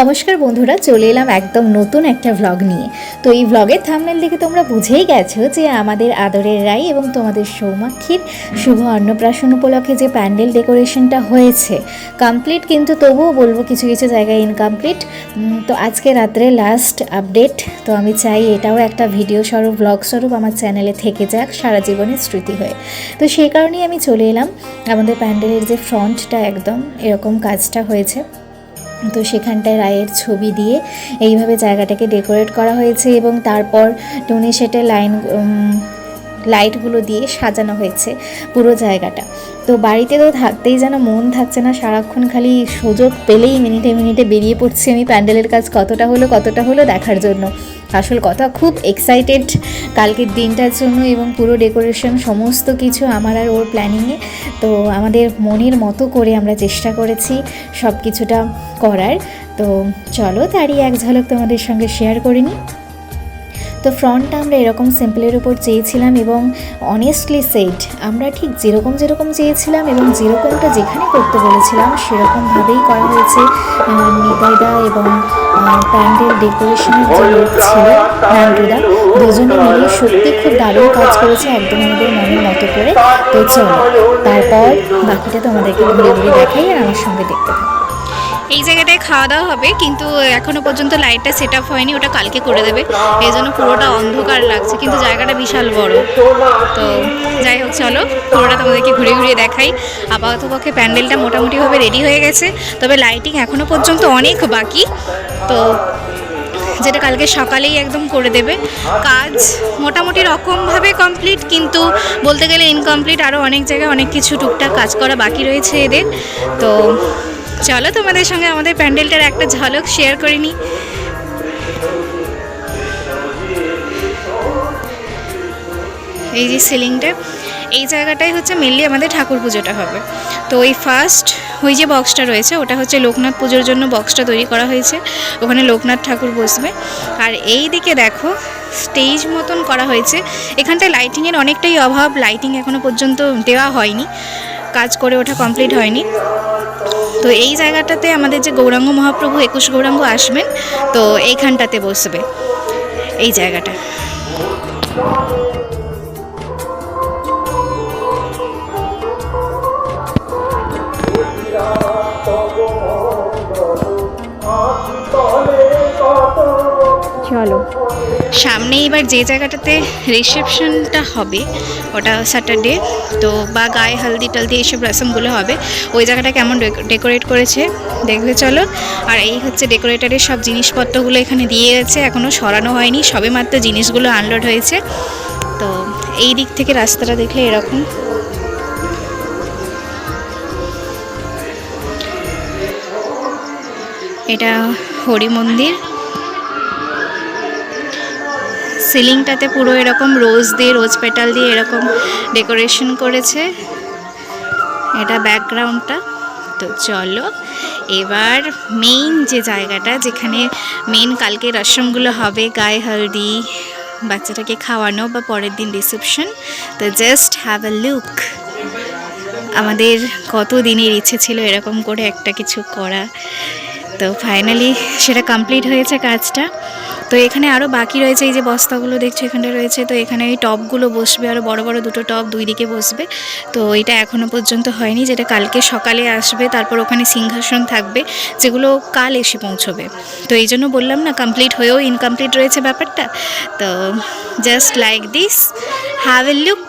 নমস্কার বন্ধুরা, চলে এলাম একদম নতুন একটা ভ্লগ নিয়ে। তো এই ভ্লগের থামনেল দেখে তোমরা বুঝেই গেছো যে আমাদের আদরের রায় এবং তোমাদের সৌমাক্ষীর শুভ অন্নপ্রাশন উপলক্ষে যে প্যান্ডেল ডেকোরেশনটা হয়েছে কমপ্লিট কিন্তু তবুও বলব কিছু কিছু জায়গায় ইনকমপ্লিট তো আজকে রাত্রে লাস্ট আপডেট তো আমি চাই এটাও একটা ভিডিও স্বরূপ ভ্লগ স্বরূপ আমার চ্যানেলে থেকে যাক সারা জীবনের স্মৃতি হয়ে। তো সেই কারণেই আমি চলে এলাম। আমাদের প্যান্ডেলের যে ফ্রন্টটা একদম এরকম কাজটা হয়েছে। তো সেখানটায় রায়ের ছবি দিয়ে এইভাবে জায়গাটাকে ডেকোরেট করা হয়েছে এবং তারপর টুনি সেটের লাইন লাইটগুলো দিয়ে সাজানো হয়েছে পুরো জায়গাটা। তো বাড়িতে তো থাকতেই যেন মন থাকছে না, সারাক্ষণ খালি সুযোগ পেলেই মিনিটে মিনিটে বেরিয়ে পড়ছি আমি প্যান্ডেলের কাজ কতটা হলো কতটা হলো দেখার জন্য। আসল কথা, খুব এক্সাইটেড কালকের দিনটার জন্য এবং পুরো ডেকোরেশন সমস্ত কিছু আমার আর ওর প্ল্যানিংয়ে তো আমাদের মনের মতো করে আমরা চেষ্টা করেছি সব কিছুটা করার। তো চলো, তারই এক ঝলক তোমাদের সঙ্গে শেয়ার করে নিই। তো ফ্রন্টটা আমরা এরকম সিম্পলের উপর চেয়েছিলাম এবং অনেস্টলি সেট আমরা ঠিক যেরকম যেরকম চেয়েছিলাম এবং যেরকমটা যেখানে করতে বলেছিলাম, সেরকমভাবেই করা হয়েছে। নিতাইদা এবং প্যান্ডেল ডেকোরেশনের যে লোক ছিল নান্টুদা দুজনে মিলে সত্যি খুব দারুণ কাজ করেছে, একদম আমাদের মনের মতো করে। তো চলো, তারপর বাকিটা তোমাদেরকে ঘুরে ঘুরে দেখাই আর আমার সঙ্গে দেখতে থাকো। এই জায়গাটায় খাওয়া দাওয়া হবে, কিন্তু এখনও পর্যন্ত লাইটটা সেট আপ হয়নি, ওটা কালকে করে দেবে। এই জন্য পুরোটা অন্ধকার লাগছে, কিন্তু জায়গাটা বিশাল বড়। তো যাই হোক, চলো, পুরোটা তোমাদেরকে ঘুরে ঘুরিয়ে দেখাই। আপাতত পক্ষে প্যান্ডেলটা মোটামুটিভাবে রেডি হয়ে গেছে, তবে লাইটিং এখনও পর্যন্ত অনেক বাকি। তো যেটা কালকে সকালেই একদম করে দেবে। কাজ মোটামুটি রকমভাবে কমপ্লিট কিন্তু বলতে গেলে ইনকমপ্লিট আরও অনেক জায়গায় অনেক কিছু টুকটাক কাজ করা বাকি রয়েছে এদের। তো চলো তোমাদের সঙ্গে আমাদের প্যান্ডেলটার একটা ঝলক শেয়ার করে নিই। এই যে সিলিংটা, এই জায়গাটাই হচ্ছে মেনলি আমাদের ঠাকুর পুজোটা হবে। তো ওই ফার্স্ট ওই যে বক্সটা রয়েছে, ওটা হচ্ছে লোকনাথ পুজোর জন্য বক্সটা তৈরি করা হয়েছে। ওখানে লোকনাথ ঠাকুর বসবে। আর এই দিকে দেখো স্টেজ মতন করা হয়েছে। এখানটায় লাইটিংয়ের অনেকটাই অভাব লাইটিং এখনও পর্যন্ত দেওয়া হয়নি। কাজ করে ওঠা কমপ্লিট হয়নি। তো এই জায়গাটাতে আমাদের যে গৌরাঙ্গ মহাপ্রভু, একুশ গৌরাঙ্গ আসবেন, তো এইখানটাতে বসবে। এই জায়গাটা। চলো সামনে এবার যে জায়গাটাতে রিসেপশনটা হবে, ওটা স্যাটারডে তো বা গায়ে হলদি টলদি এইসব রসমগুলো হবে, ওই জায়গাটা কেমন ডেকোরেট করেছে দেখবে চলো। আর এই হচ্ছে ডেকোরেটারের সব জিনিসপত্রগুলো এখানে দিয়ে গেছে এখনও সরানো হয়নি, সবে মাত্র জিনিসগুলো আনলোড হয়েছে। তো এই দিক থেকে রাস্তাটা দেখলে এরকম। এটা হরি মন্দির। সিলিংটাতে পুরো এরকম রোজ দিয়ে, রোজ পেটাল দিয়ে এরকম ডেকোরেশন করেছে। এটা ব্যাকগ্রাউন্ডটা। তো চলো, এবার মেইন যে জায়গাটা, যেখানে মেইন কালকে রসমগুলো হবে, গায়ে হলদি, বাচ্চাটাকে খাওয়ানো বা পরের দিন রিসেপশন তো জাস্ট হ্যাভ আ লুক আমাদের কত দিনের ইচ্ছে ছিল এরকম করে একটা কিছু করা। তো ফাইনালি সেটা কমপ্লিট হয়েছে কাজটা। তো এখানে আরও বাকি রয়েছে এই যে বস্তাগুলো দেখছ এখানটা রয়েছে, তো এখানে এই টপগুলো বসবে আরও বড় বড় দুটো টপ দুই দিকে বসবে। তো এটা এখনও পর্যন্ত হয়নি, যেটা কালকে সকালে আসবে, তারপর ওখানে সিংহাসন থাকবে, যেগুলো কাল এসে পৌঁছবে। তো এই জন্য বললাম না কমপ্লিট হয়েও ইনকমপ্লিট রয়েছে ব্যাপারটা। তো just like this have a look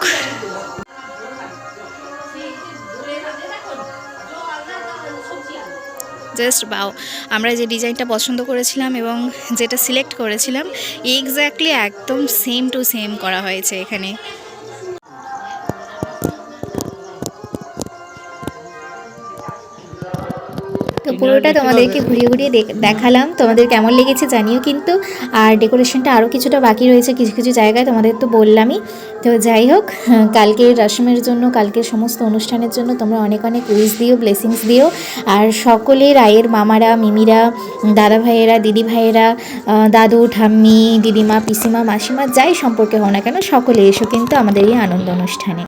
just বাও আমরা যে ডিজাইনটা পছন্দ করেছিলাম এবং যেটা সিলেক্ট করেছিলাম এক্স্যাক্টলি একদম সেম টু সেম করা হয়েছে এখানে। পুরোটা তোমাদেরকে ঘুরিয়ে ঘুরিয়ে দেখ- দেখালাম। তোমাদের কেমন লেগেছে জানিও কিন্তু। আর ডেকোরেশনটা আরও কিছুটা বাকি রয়েছে কিছু কিছু জায়গায় তোমাদের তো বললামই। তো যাই হোক হ্যাঁ, কালকের রসমের জন্য কালকের সমস্ত অনুষ্ঠানের জন্য তোমরা অনেক অনেক উইশ দিও ব্লেসিংস দিও। আর সকলে রায়ের মামারা মিমিরা দাদা ভাইয়েরা দিদি ভাইয়েরা দাদু ঠাম্মি দিদিমা পিসিমা মাসিমা যাই সম্পর্কে হও না কেন সকলে এসো কিন্তু আমাদের এই আনন্দ অনুষ্ঠানে।